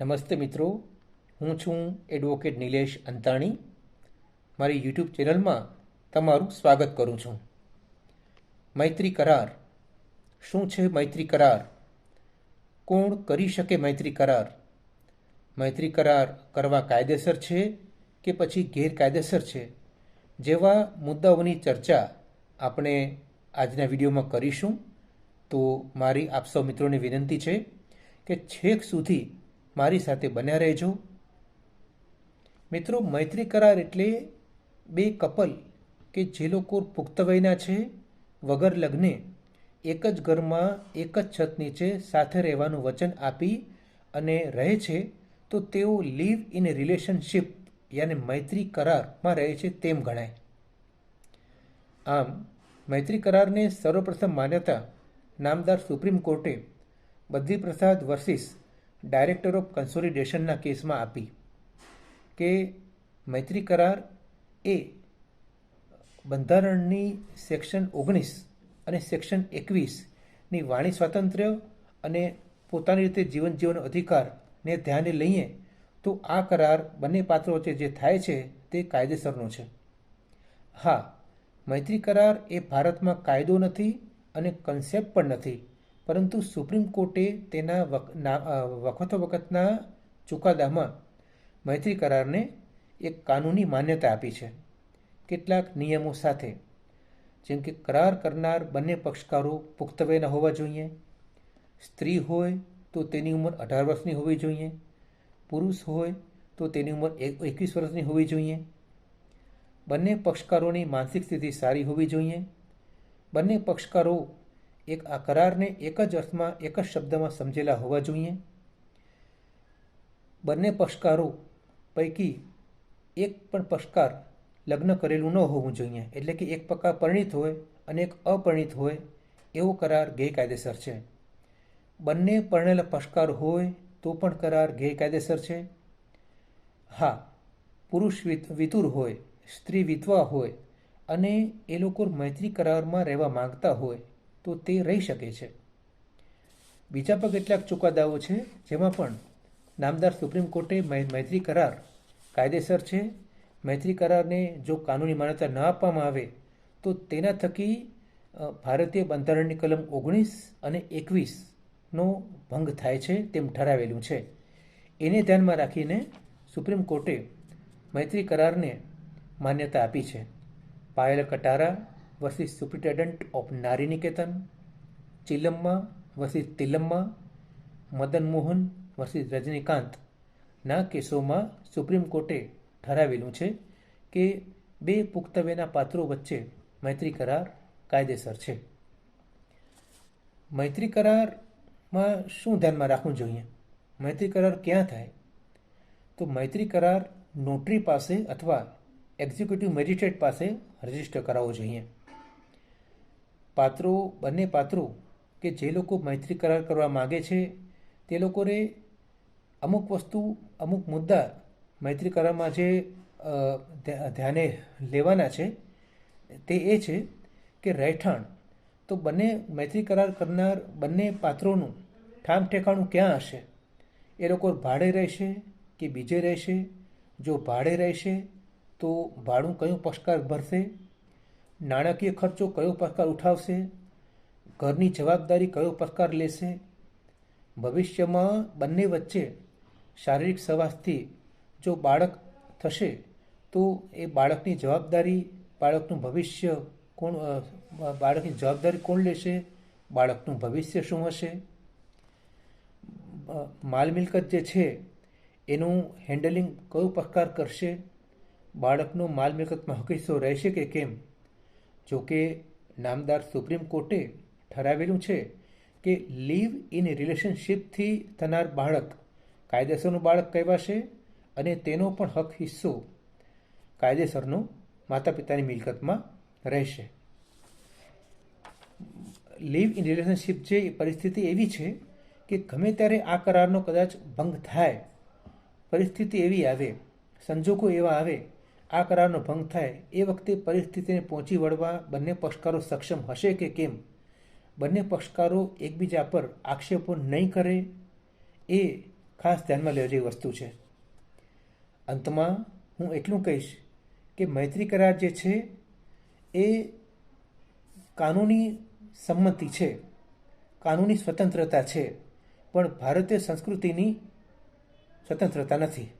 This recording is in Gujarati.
નમસ્તે મિત્રો, હું છું એડવોકેટ નિલેશ અંતાણી. મારી યુટ્યુબ ચેનલમાં તમારું સ્વાગત કરું છું. મૈત્રી કરાર. શું છે મૈત્રી કરાર? કોણ કરી શકે મૈત્રી કરાર? મૈત્રી કરાર કરવા કાયદેસર છે કે પછી ગેરકાયદેસર છે? જેવા મુદ્દાઓની ચર્ચા આપણે આજના વિડીયોમાં કરીશું, તો મારી આપ સૌ મિત્રોને વિનંતી છે કે છેક સુધી મારી સાથે બન્યા રહેજો. મિત્રો, મૈત્રી કરાર એટલે બે કપલ કે જે લોકો પુખ્ત વયના છે, વગર લગ્ને એક જ ઘરમાં એક જ છત નીચે સાથે રહેવાનું વચન આપી અને રહે છે, તો તેઓ લીવ ઇન રિલેશનશિપ યાને મૈત્રી કરારમાં રહે છે તેમ ગણાય. આમ, મૈત્રી કરારને સર્વપ્રથમ માન્યતા નામદાર સુપ્રીમ કોર્ટે બદ્રી પ્રસાદ વર્સિસ ડાયરેક્ટર ઓફ કન્સોલિડેશનના કેસમાં આપી કે મૈત્રી કરાર એ બંધારણની સેક્શન ઓગણીસ અને સેક્શન એકવીસની વાણી સ્વાતંત્ર્ય અને પોતાની રીતે જીવન જીવવાનો અધિકારને ધ્યાને લઈએ તો આ કરાર બંને પાત્રો વચ્ચે જે થાય છે તે કાયદેસરનો છે. હા, મૈત્રી કરાર એ ભારતમાં કાયદો નથી અને કન્સેપ્ટ પણ નથી. પરંતુ સુપ્રીમ કોર્ટે તેના વખતો વખતના ચુકાદામાં મૈત્રી કરારને એક કાનૂની માન્યતા આપી છે. કેટલાક નિયમો સાથે, જેમ કે કરાર કરનાર બંને પક્ષકારો પુખ્તવયના હોવા જોઈએ, સ્ત્રી હોય તો તેની ઉંમર અઢાર વર્ષની હોવી જોઈએ, પુરુષ હોય તો તેની ઉંમર એકવીસ વર્ષની હોવી જોઈએ, બંને પક્ષકારોની માનસિક સ્થિતિ સારી હોવી જોઈએ, બંને પક્ષકારો એક આ કરારને એક જ અર્થમાં, એક જ શબ્દમાં સમજેલા હોવા જોઈએ. બંને પક્ષકારો પૈકી એક પણ પક્ષકાર લગ્ન કરેલું ન હોવું જોઈએ. એટલે કે એક પક્કા પરિણિત હોય અને એક અપરિણિત હોય, એવો કરાર ગેરકાયદેસર છે. બંને પરણેલા પક્ષકાર હોય તો પણ કરાર ગેરકાયદેસર છે. હા, પુરુષ વિતુર હોય, સ્ત્રી વિધવા હોય અને એ લોકો મૈત્રી કરારમાં રહેવા માંગતા હોય તો તે રહી શકે છે. બીજા પણ કેટલાક ચુકાદાઓ છે, જેમાં પણ નામદાર સુપ્રીમ કોર્ટે મૈત્રી કરાર કાયદેસર છે. મૈત્રી કરારને જો કાનૂની માન્યતા ન આપવામાં આવે, તો તેના થકી ભારતીય બંધારણની કલમ ઓગણીસ અને એકવીસનો ભંગ થાય છે તેમ ઠરાવેલું છે. એને ધ્યાનમાં રાખીને સુપ્રીમ કોર્ટે મૈત્રી કરારને માન્યતા આપી છે. Payal Katara versus superintendent of Nari Niketan Chilamma versus Tilamma, Madan Mohan versus રજનીકાંતના કેસોમાં સુપ્રીમ કોર્ટે ઠરાવેલું છે કે બે પુખ્તવ્યના પાત્રો વચ્ચે મૈત્રી કરાર કાયદેસર છે. મૈત્રી કરારમાં શું ધ્યાનમાં રાખવું જોઈએ? મૈત્રી કરાર ક્યાં થાય? તો મૈત્રી કરાર નોટરી પાસે અથવા એક્ઝિક્યુટિવ મેજિસ્ટ્રેટ પાસે રજિસ્ટર કરાવવો જોઈએ. પાત્રો, બંને પાત્રો કે જે લોકો મૈત્રી કરાર કરવા માગે છે, તે લોકોને અમુક વસ્તુ, અમુક મુદ્દા મૈત્રી કરારમાં જે ધ્યાને લેવાના છે, તે એ છે કે રહેઠાણ. તો બંને મૈત્રી કરાર કરનાર બંને પાત્રોનું ઠામ ઠેકાણું ક્યાં હશે? એ લોકો ભાડે રહેશે કે બીજે રહેશે? જો ભાડે રહેશે, તો ભાડું કયું પક્ષકાર ભરશે? નાણાકીય ખર્ચો કયો પ્રકાર ઉઠાવશે? ઘરની જવાબદારી કયો પ્રકાર લેશે? ભવિષ્યમાં બંને વચ્ચે શારીરિક સવાસથી જો બાળક થશે, તો એ બાળકની જવાબદારી, બાળકનું ભવિષ્ય કોણ બાળકની જવાબદારી કોણ લેશે? બાળકનું ભવિષ્ય શું હશે? માલ મિલકત જે છે, એનું હેન્ડલિંગ કયો પ્રકાર કરશે? બાળકનો માલ મિલકતમાં હકીસો રહેશે કે કેમ? જો કે નામદાર સુપ્રીમ કોર્ટે ઠરાવેલું છે કે લીવ ઇન રિલેશનશિપથી થનાર બાળક કાયદેસરનું બાળક કહેવાશે અને તેનો પણ હક હિસ્સો કાયદેસરનો માતા પિતાની મિલકતમાં રહેશે. લીવ ઇન રિલેશનશિપ જે પરિસ્થિતિ એવી છે કે ગમે ત્યારે આ કરારનો કદાચ ભંગ થાય, પરિસ્થિતિ એવી આવે, સંજોગો એવા આવે આ કરારનો ભંગ થાય એ વખતે પરિસ્થિતિને પહોંચી વળવા બંને પક્ષકારો સક્ષમ હશે કે કેમ? બંને પક્ષકારો એકબીજા પર આક્ષેપો નહીં કરે એ ખાસ ધ્યાનમાં લેવા વસ્તુ છે. અંતમાં હું એટલું કહીશ કે મૈત્રી કરાર જે છે એ કાનૂની સંમતિ છે, કાનૂની સ્વતંત્રતા છે, પણ ભારતીય સંસ્કૃતિની સ્વતંત્રતા નથી.